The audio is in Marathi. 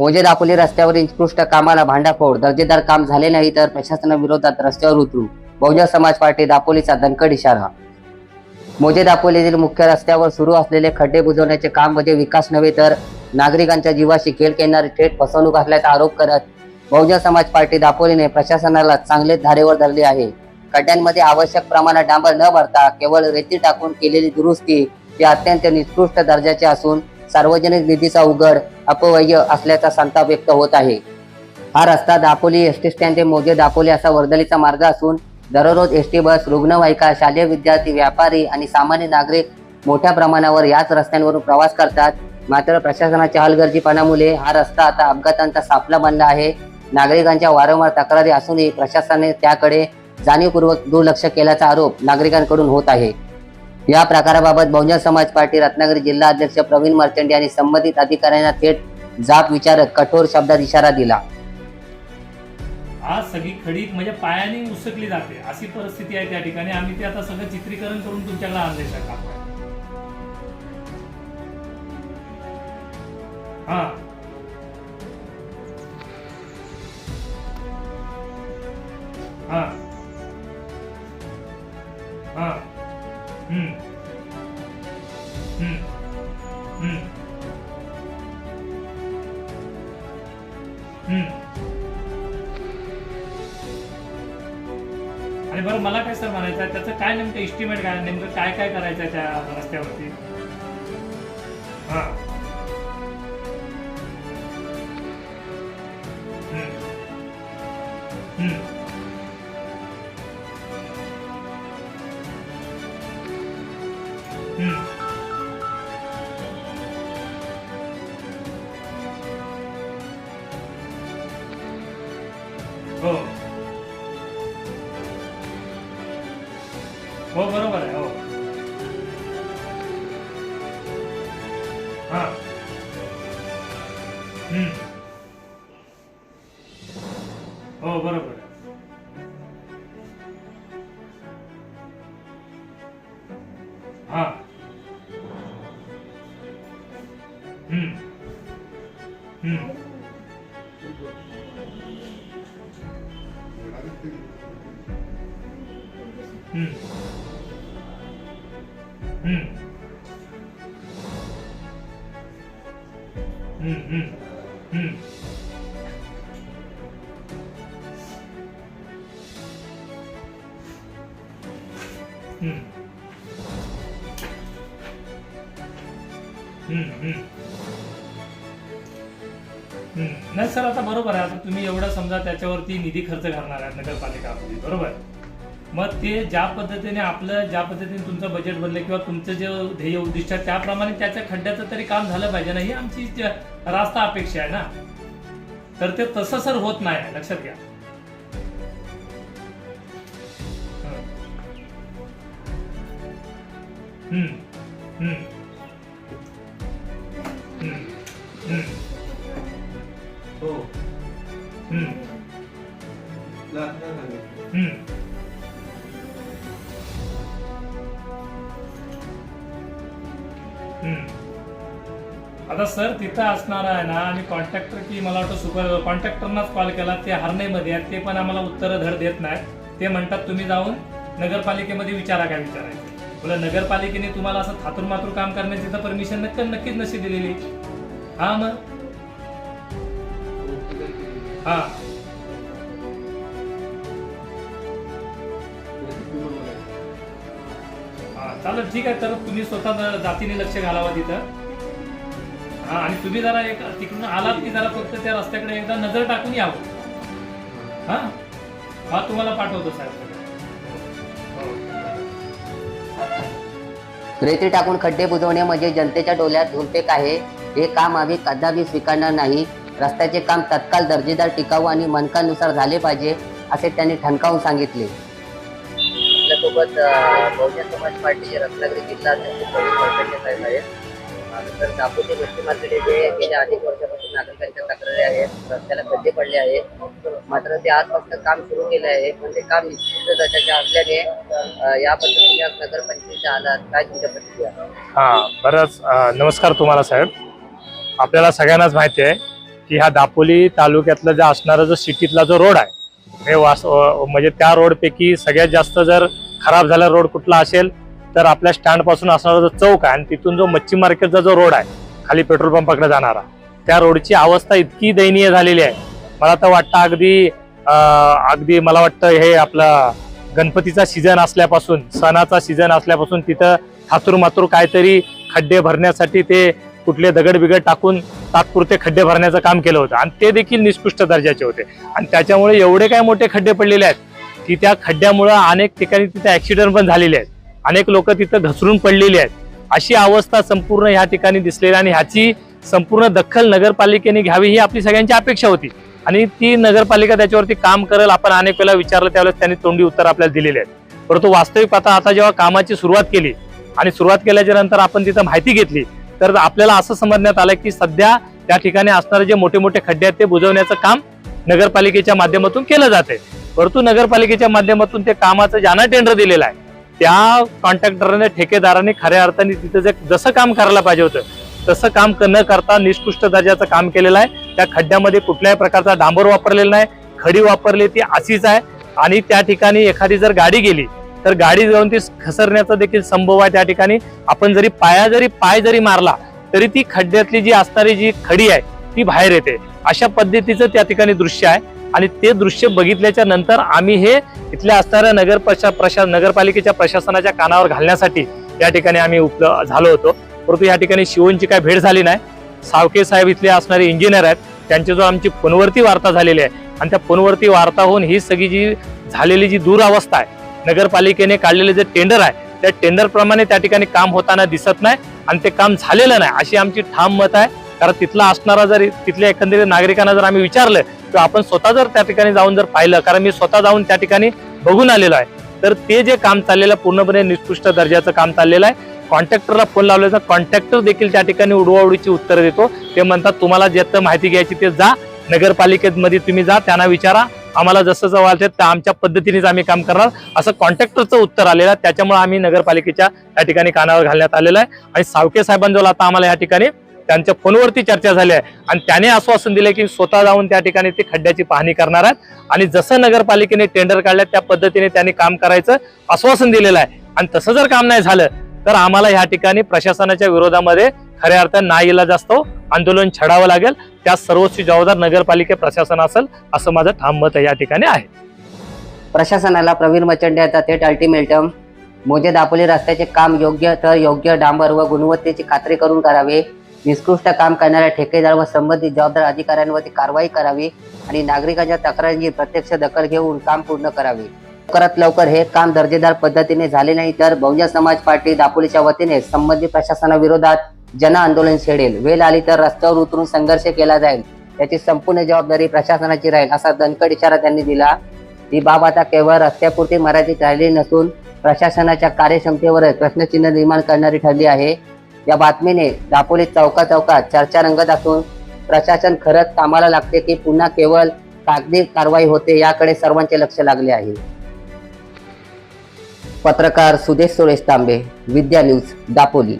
मोजे दापोली रस्त्यावर उत्कृष्ट कामाला भांडाफोड दर्जेदार काम झाले नाही तर प्रशासनाविरोधात रस्त्यावर उतरू बहुजन समाज पार्टी दापोलीचा दणकट इशारा. मोजे दापोलीतील मुख्य रस्त्यावर सुरू असलेले खड्डे बुजवण्याचे काम म्हणजे विकास नव्हे तर नागरिकांच्या जीवाशी खेळ खेळणारी थेट फसवणूक असल्याचा आरोप करत बहुजन समाज पार्टी दापोलीने प्रशासनाला चांगलेच धारेवर धरले आहे. खड्ड्यांमध्ये आवश्यक प्रमाणात डांबर न भरता केवळ रेती टाकून केलेली दुरुस्ती ही अत्यंत निकृष्ट दर्जाची असून सार्वजनिक निधीचा उघड अपव्यय असल्याचा संताप व्यक्त होत आहे. हा रस्ता दापोली एस टी स्टँड ते मोजे दापोली असा वर्दळीचा मार्ग असून दररोज एस टी बस रुग्णवाहिका शालेय विद्यार्थी व्यापारी आणि सामान्य नागरिक मोठ्या प्रमाणावर याच रस्त्यांवरून प्रवास करतात. मात्र प्रशासनाच्या हलगर्जीपणामुळे हा रस्ता आता अपघातांचा सापला बनला आहे. नागरिकांच्या वारंवार तक्रारी असूनही प्रशासनाने त्याकडे जाणीवपूर्वक दुर्लक्ष केल्याचा आरोप नागरिकांकडून होत आहे. या प्रकाराबाबत बहुजन समाज पार्टी रत्नागिरी जिल्हा अध्यक्ष प्रवीण मर्चंट यांनी संबंधित अधिकाऱ्यांना थेट जाब विचारत कठोर शब्दात इशारा दिला. आज सगळी खडी म्हणजे पायाने उसकली जाते. अशी परिस्थिती आहे त्या ठिकाणी. आम्ही ते आता सगळं चित्रीकरण करून तुमच्याकडे आणले सर हा. हा. आणि बरं मला काय सर म्हणायचं आहे? त्याचं काय नेमकं एस्टिमेट काय नेमकं काय काय करायचं आहे त्या रस्त्यावरती? हा. 뭐 보러 가나요? 아, 음, 어, 보러 가요. 아, 음, 음. 음. नाही सर आता बरोबर आहे आता तुम्ही एवढा समजा त्याच्यावरती निधी खर्च करणार आहात नगरपालिका आपली बरोबर मग ते ज्या पद्धतीने आपलं ज्या पद्धतीने तुमचं बजेट बनलं किंवा तुमचं जे ध्येय उद्दिष्ट आहे त्याप्रमाणे त्याच्या खड्ड्याचं तरी काम झालं पाहिजे ना? ही आमची रास्त अपेक्षा आहे ना? तर ते तसं सर होत नाही लक्षात घ्या. हम्म हम्म हम्म हम्म हो. हम्म. हम्म आता सर तिथं असणार आहे ना आणि कॉन्ट्रॅक्टर की मला वाटतं सुपर कॉन्ट्रॅक्टरनाच कॉल केला ते हरणेमध्ये आहेत ते पण आम्हाला उत्तरं धड देत नाही ते म्हणतात तुम्ही जाऊन नगरपालिकेमध्ये विचारा काय विचारायचं. बोला नगरपालिकेने तुम्हाला असं थातूर मातूर काम करण्याची तर परमिशन नक्की नक्कीच नशी दिलेली. हा मग. हा. चालेल ठीक आहे. तर तुम्ही स्वतः जातीने लक्ष घालावं तिथं. हा आणि तुम्ही जरा एक तिकडून आलात की जरा फक्त त्या रस्त्याकडे एकदा नजर टाकून यावं हा? हा तुम्हाला पाठवतो साहेब. रेती टाकून खड्डे बुजवणे म्हणजे जनतेच्या डोल्यात धुलपेक आहे. हे काम आम्ही कदापि स्वीकारणार नाही. रस्त्याचे काम तत्काल दर्जेदार टिकाऊ आणि मनकानुसार झाले पाहिजे असे त्यांनी ठणकावून सांगितले. सोबत बहुजन समाज पार्टीचे रत्नागिरी जिल्हा अध्यक्ष प्रवीण साहेब आहेत. दापोली गोष्टी मार्केट येथे गेल्या अनेक वर्षापासून नागरिकांच्या तक्रारी आहेत रस्त्याला खड्डे पडले आहेत. मात्र ते आज फक्त काम सुरू केले आहे. पण ते काम निश्चित दर्जाचे असल्याने याबद्दल तुम्ही आज नगरपंचायतीच्या आलात. काय तुमच्या प्रतिक्रिया? हा बरंच नमस्कार तुम्हाला साहेब. आपल्याला सगळ्यांनाच माहिती आहे की ह्या दापोली तालुक्यातला जो असणारा जो सिटीतला जो रोड आहे हे वास म्हणजे त्या रोडपैकी सगळ्यात जास्त जर खराब झाला रोड कुठला असेल तर आपल्या स्टँडपासून असणारा जो चौक आहे आणि तिथून जो मच्छी मार्केटचा जो रोड आहे खाली पेट्रोल पंपाकडे जाणारा. त्या रोडची अवस्था इतकी दयनीय झालेली आहे. मला तर वाटतं अगदी अगदी मला वाटतं हे आपला गणपतीचा सीझन असल्यापासून सणाचा सीझन असल्यापासून तिथं थातूर मातूर काहीतरी खड्डे भरण्यासाठी ते कुठले दगड बिगड टाकून तात्पुरते खड्डे भरण्याचं काम केलं होतं. आणि ते देखील निष्कृष्ट दर्जाचे होते. आणि त्याच्यामुळे एवढे काय मोठे खड्डे पडलेले आहेत की त्या खड्ड्यामुळं अनेक ठिकाणी तिथे ऍक्सिडेंट पण झालेले आहेत. अनेक लोक तिथं घसरून पडलेली आहेत. अशी अवस्था संपूर्ण ह्या ठिकाणी दिसलेली आणि ह्याची संपूर्ण दखल नगरपालिकेने घ्यावी ही आपली सगळ्यांची अपेक्षा होती. आणि ती नगरपालिका त्याच्यावरती काम करेल आपण अनेक वेळा विचारलं त्यावेळेस त्यांनी तोंडी उत्तर आपल्याला दिलेले आहेत. परंतु वास्तविक पाता आता जेव्हा कामाची सुरुवात केली आणि सुरुवात केल्याच्यानंतर आपण तिथं माहिती घेतली तर आपल्याला असं समजण्यात आलं की सध्या त्या ठिकाणी असणारे जे मोठे मोठे खड्डे आहेत ते बुजवण्याचं काम नगरपालिकेच्या माध्यमातून केलं जाते परंतु नगरपालिकेच्या माध्यमातून ते कामाचं ज्यांना टेंडर दिलेलं आहे त्या कॉन्ट्रॅक्टरने ठेकेदाराने खऱ्या अर्थाने तिथं जे जसं काम करायला पाहिजे होतं तसं काम न करता निष्कृष्ट दर्जाचं काम केलेलं आहे. त्या खड्ड्यामध्ये कुठल्याही प्रकारचा डांबर वापरलेला नाही. खडी वापरली ती अशीच आहे. आणि त्या ठिकाणी एखादी जर गाडी गेली तर गाडी जाऊन ती खसरण्याचा देखील संभव आहे. त्या ठिकाणी आपण जरी पाया जरी पाय जरी मारला तरी ती खड्ड्यातली जी असणारी जी खडी आहे ती बाहेर येते. अशा पद्धतीचं त्या ठिकाणी दृश्य आहे. आणि ते दृश्य बघितल्याच्या नंतर आम्ही हे इथल्या असणाऱ्या नगर प्रशा प्रशा नगरपालिकेच्या प्रशासनाच्या कानावर घालण्यासाठी या ठिकाणी आम्ही उपलब्ध झालो होतो. परंतु या ठिकाणी शिवनची काय भेट झाली नाही. सावके साहेब इथले असणारे इंजिनियर आहेत. त्यांची जो आमची फोनवरती वार्ता झालेली आहे. आणि त्या फोनवरती वार्ता होऊन ही सगळी जी झालेली जी दुरावस्था आहे नगरपालिकेने काढलेले जे टेंडर आहे त्या टेंडरप्रमाणे त्या ठिकाणी काम होताना दिसत नाही आणि ते काम झालेलं नाही अशी आमची ठाम मत आहे. कारण तिथला असणारा जर तिथल्या एकंदरीत नागरिकांना जर आम्ही विचारलं किंवा आपण स्वतः जर त्या ठिकाणी जाऊन जर पाहिलं कारण मी स्वतः जाऊन त्या ठिकाणी बघून आलेलो आहे तर ते जे काम चाललेलं आहे, पूर्णपणे निकृष्ट दर्जाचं काम चाललेलं आहे. कॉन्ट्रॅक्टरला फोन लावल्याचा कॉन्ट्रॅक्टर देखील त्या ठिकाणी उडवाउडीची उत्तरं देतो. ते म्हणतात तुम्हाला जे माहिती घ्यायची ते जा नगरपालिकेमध्ये तुम्ही जा त्यांना विचारा. आम्हाला जसं जवळ वाटतं त्या आमच्या पद्धतीनेच आम्ही काम करणार. असं कॉन्ट्रॅक्टरचं उत्तर आलेलं आहे. त्याच्यामुळे आम्ही नगरपालिकेच्या या ठिकाणी कानावर घालण्यात आलेलं आहे. आणि सावके साहेबांजवळ आता आम्हाला या ठिकाणी त्यांच्या फोनवरती चर्चा झाली आहे. आणि त्याने आश्वासन दिले की स्वतः जाऊन त्या ठिकाणी ते खड्ड्याची पाहणी करणार आहेत. आणि जसं नगरपालिकेने टेंडर काढलं त्या पद्धतीने त्यांनी काम करायचं आश्वासन दिलेलं आहे. आणि तसं जर काम नाही झालं तर आम्हाला ह्या ठिकाणी प्रशासनाच्या विरोधामध्ये खऱ्या अर्थ ना असतो. आंदोलन छडावं लागेल. त्या सर्वोच्च जबाबदार नगरपालिका प्रशासन असेल असं माझं ठाम मत या ठिकाणी आहे. प्रशासनाला प्रवीण मचंडे यांचा थेट अल्टिमेटम मोजे दापोली रस्त्याचे काम योग्य तर योग्य डांबर व गुणवत्तेची खात्री करून करावे. निष्कृष्ट काम करणाऱ्या ठेकेदार व संबंधित जबाबदार अधिकाऱ्यांवरती कारवाई करावी आणि नागरिकांच्या तक्रारींची प्रत्यक्ष दखल घेऊन काम पूर्ण करावे. लवकरात लवकर हे काम दर्जेदार पद्धतीने झाले नाही तर बहुजन समाज पार्टी दापोलीच्या वतीने संबंधित प्रशासनाविरोधात जन आंदोलन छेडेल. वेळ आली तर रस्त्यावर उतरून संघर्ष केला जाईल. त्याची संपूर्ण जबाबदारी प्रशासनाची राहील असा दणकट इशारा त्यांनी दिला. ही बाब आता केवळ रस्त्यापुरती मर्यादित राहिली नसून प्रशासनाच्या कार्यक्षमतेवरच प्रश्नचिन्ह निर्माण करणारी ठरली आहे. या बातमीने दापोली चौका चौकात चर्चा रंगत असून प्रशासन खरंच कामाला लागते की पुन्हा केवळ कागदी कारवाई होते याकडे सर्वांचे लक्ष लागले आहे. पत्रकार सुदेश सुरेश तांबे विद्या न्यूज दापोली.